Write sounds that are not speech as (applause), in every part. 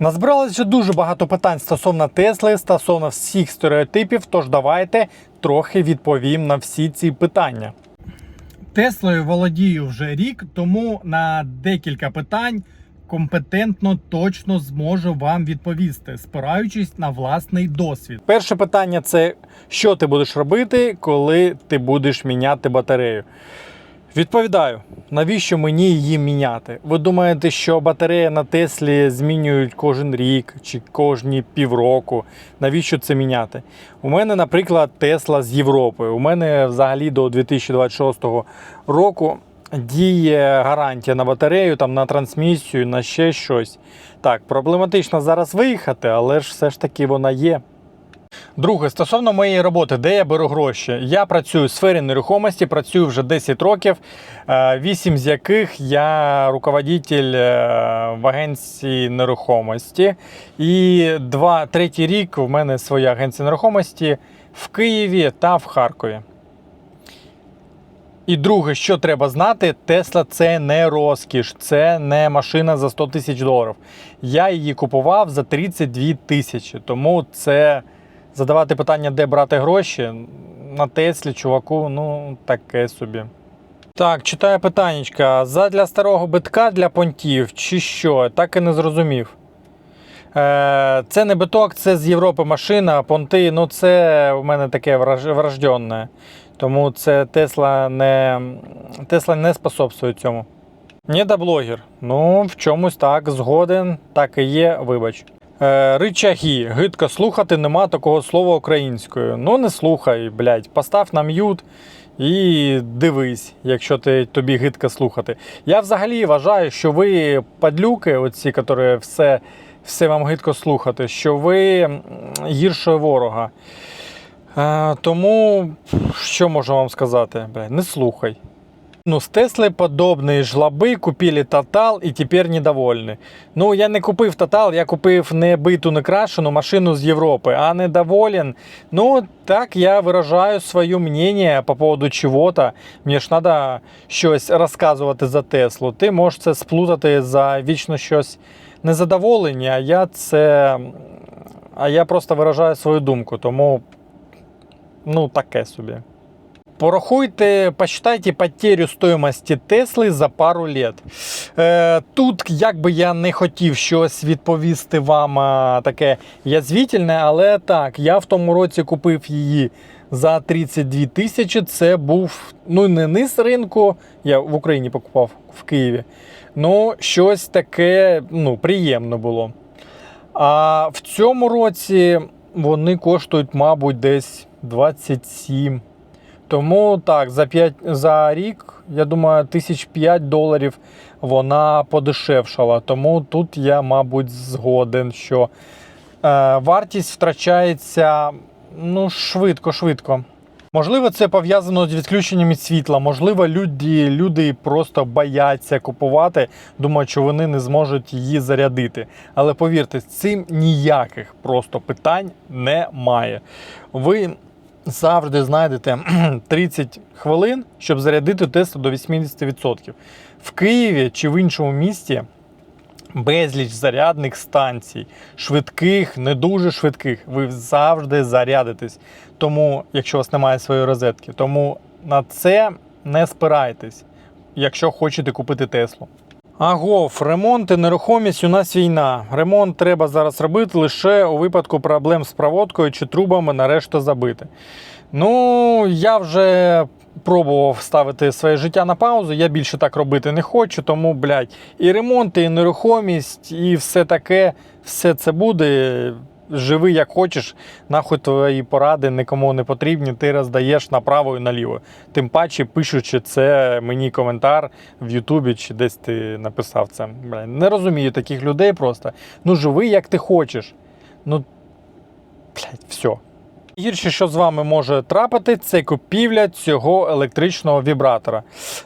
Назбиралося дуже багато питань стосовно Тесли, стосовно всіх стереотипів. Тож давайте трохи відповім на всі ці питання. Теслою володію вже рік, тому на декілька питань компетентно точно зможу вам відповісти, спираючись на власний досвід. Перше питання це що ти будеш робити, коли ти будеш міняти батарею? Відповідаю, навіщо мені її міняти? Ви думаєте, що батарея на Теслі змінюють кожен рік чи кожні півроку? Навіщо це міняти? У мене, наприклад, Тесла з Європи. У мене взагалі до 2026 року діє гарантія на батарею, там на трансмісію, на ще щось. Так, проблематично зараз виїхати, але ж все ж таки вона є. Друге, стосовно моєї роботи, де я беру гроші? Я працюю в сфері нерухомості, працюю вже 10 років, 8 з яких я руководитель е, в агенції нерухомості. І два, третій рік у мене своя агенція нерухомості в Києві та в Харкові. І друге, що треба знати, Тесла це не розкіш, це не машина за 100 тисяч доларів. Я її купував за 32 тисячі. Тому це задавати питання, де брати гроші на Теслі, чуваку, ну таке собі. Так, читаю питаннячка. Задля старого битка для понтів чи що? Так і не зрозумів. Е, це не биток, це з Європи машина, понти, ну це у мене таке врожденне. Тому це Тесла не, Тесла не способствує цьому. Недоблогер. Ну, в чомусь так, згоден, так і є, вибач. Е, ричаги. Гидко слухати, нема такого слова українською. Ну не слухай, блядь, постав на м'ют і дивись, якщо ти, тобі гидко слухати. Я взагалі вважаю, що ви падлюки, оці, які все, все вам гидко слухати, що ви гірше ворога. Е, тому що можу вам сказати? Блядь, не слухай. Ну, с Теслой подобные жлоби купили Тотал і тепер недовольні. Ну, я не купив Тотал, я купив не биту, не крашену машину з Європи, а недоволен. Ну, так я виражаю своє мнение по поводу чего-то. Мені ж треба щось розказувати за Теслу. Ти можеш це сплутати за вічно щось незадоволення, а я це. А я просто виражаю свою думку, тому ну таке собі. Порахуйте, посчитайте потерю стоимости Тесли за пару лет. Е, тут, як би я не хотів щось відповісти вам таке язвітельне, але так, я в тому році купив її за 32 тисячі. Це був ну не низ ринку. Я в Україні покупав в Києві. Ну, щось таке ну, приємно було. А в цьому році вони коштують, мабуть, десь 27. Тому так, за 5, за рік, я думаю, тисяч 5 доларів вона подешевшала. Тому тут я, мабуть, згоден, що е, вартість втрачається ну, швидко, швидко. Можливо, це пов'язано з відключенням світла. Можливо, люди, люди просто бояться купувати, думають, що вони не зможуть її зарядити. Але повірте, з цим ніяких просто питань немає. Ви завжди знайдете (clears throat) 30 хвилин, щоб зарядити Теслу до 80%. В Києві чи в іншому місті безліч зарядних станцій, швидких, не дуже швидких. Ви завжди зарядитесь. Тому, якщо у вас немає своєї розетки, тому на це не спирайтесь, якщо хочете купити Теслу. Агов, ремонт і нерухомість у нас війна. Ремонт треба зараз робити лише у випадку проблем з проводкою чи трубами нарешті забити. Ну, я вже пробував ставити своє життя на паузу. Я більше так робити не хочу, тому, блядь, і ремонт, і нерухомість, і все таке, все це буде. Живи як хочеш, нахуй твої поради нікому не потрібні, ти роздаєш направо і наліво. Тим паче, пишучи це мені коментар в Ютубі чи десь ти написав це. Бля, не розумію таких людей просто. Ну, живи як ти хочеш. Ну, блядь, все. Гірше, що з вами може трапити, це купівля цього електричного вібратора.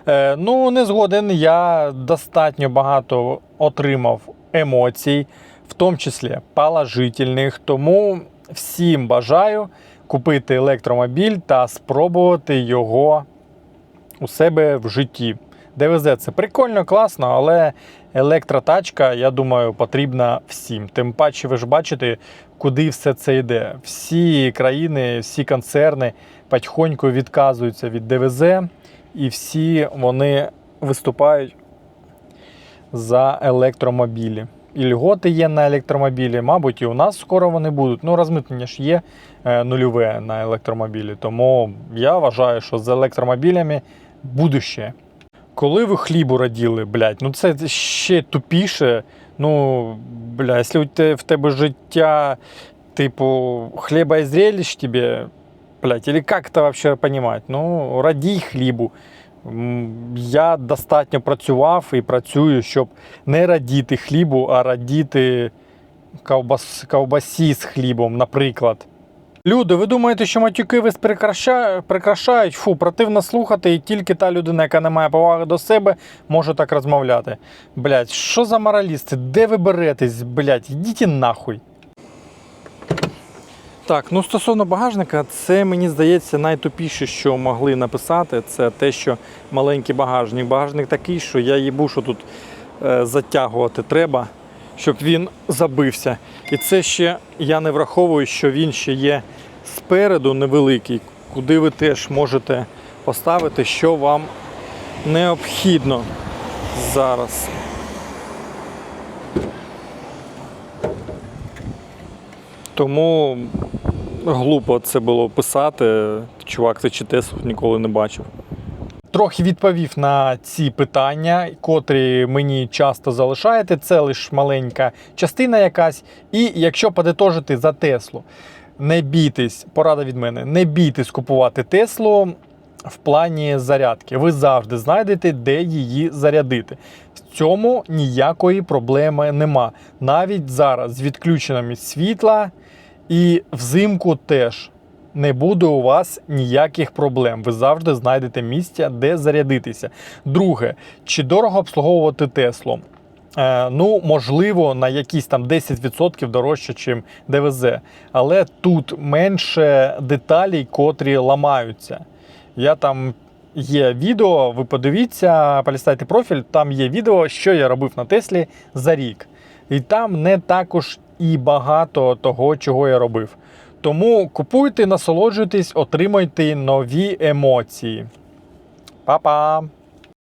Е, ну, не згоден, я достатньо багато отримав емоцій, в тому числі положительних. Тому всім бажаю купити електромобіль та спробувати його у себе в житті. ДВЗ це прикольно, класно, але електротачка, я думаю, потрібна всім. Тим паче, ви ж бачите, куди все це йде. Всі країни, всі концерни потихоньку відказуються від ДВЗ, і всі вони виступають за електромобілі. І льготи є на електромобілі, мабуть, і у нас скоро вони будуть. Ну, розмитнення ж є е, нульове на електромобілі. Тому я вважаю, що з електромобілями будуще. Коли ви хлібу раділи, блядь, ну це ще тупіше. Ну, бля, якщо в тебе життя, типу, хліба і зрелищ тебе, блядь, или як це вообще понимать? Ну, радій хлібу. Я достатньо працював і працюю, щоб не радіти хлібу, а радіти ковбас, ковбасі з хлібом, наприклад. Люди, ви думаєте, що матюки вас прикрашають? Фу, противно слухати, і тільки та людина, яка не має поваги до себе, може так розмовляти. Блять, що за моралісти? Де ви беретесь, блять? Ідіть нахуй. Так, ну стосовно багажника, це мені здається найтупіше, що могли написати, це те, що маленький багажник. Багажник такий, що я їбу, що тут е, затягувати треба, щоб він забився. І це ще я не враховую, що він ще є спереду невеликий, куди ви теж можете поставити, що вам необхідно зараз. Тому глупо це було писати. Чувак, це чи Теслу ніколи не бачив. Трохи відповів на ці питання, котрі мені часто залишаєте. Це лише маленька частина якась. І якщо подитожити за Теслу, не бійтесь, порада від мене, не бійтесь купувати Теслу в плані зарядки. Ви завжди знайдете, де її зарядити. В цьому ніякої проблеми нема. Навіть зараз з відключеними світла і взимку теж не буде у вас ніяких проблем. Ви завжди знайдете місця, де зарядитися. Друге, чи дорого обслуговувати Теслу? Е, ну, можливо, на якісь там 10% дорожче, ніж ДВЗ. Але тут менше деталей, котрі ламаються. Я там є відео, ви подивіться, полістайте профіль, там є відео, що я робив на Теслі за рік. І там не також і багато того, чого я робив. Тому купуйте, насолоджуйтесь, отримайте нові емоції. Па-па!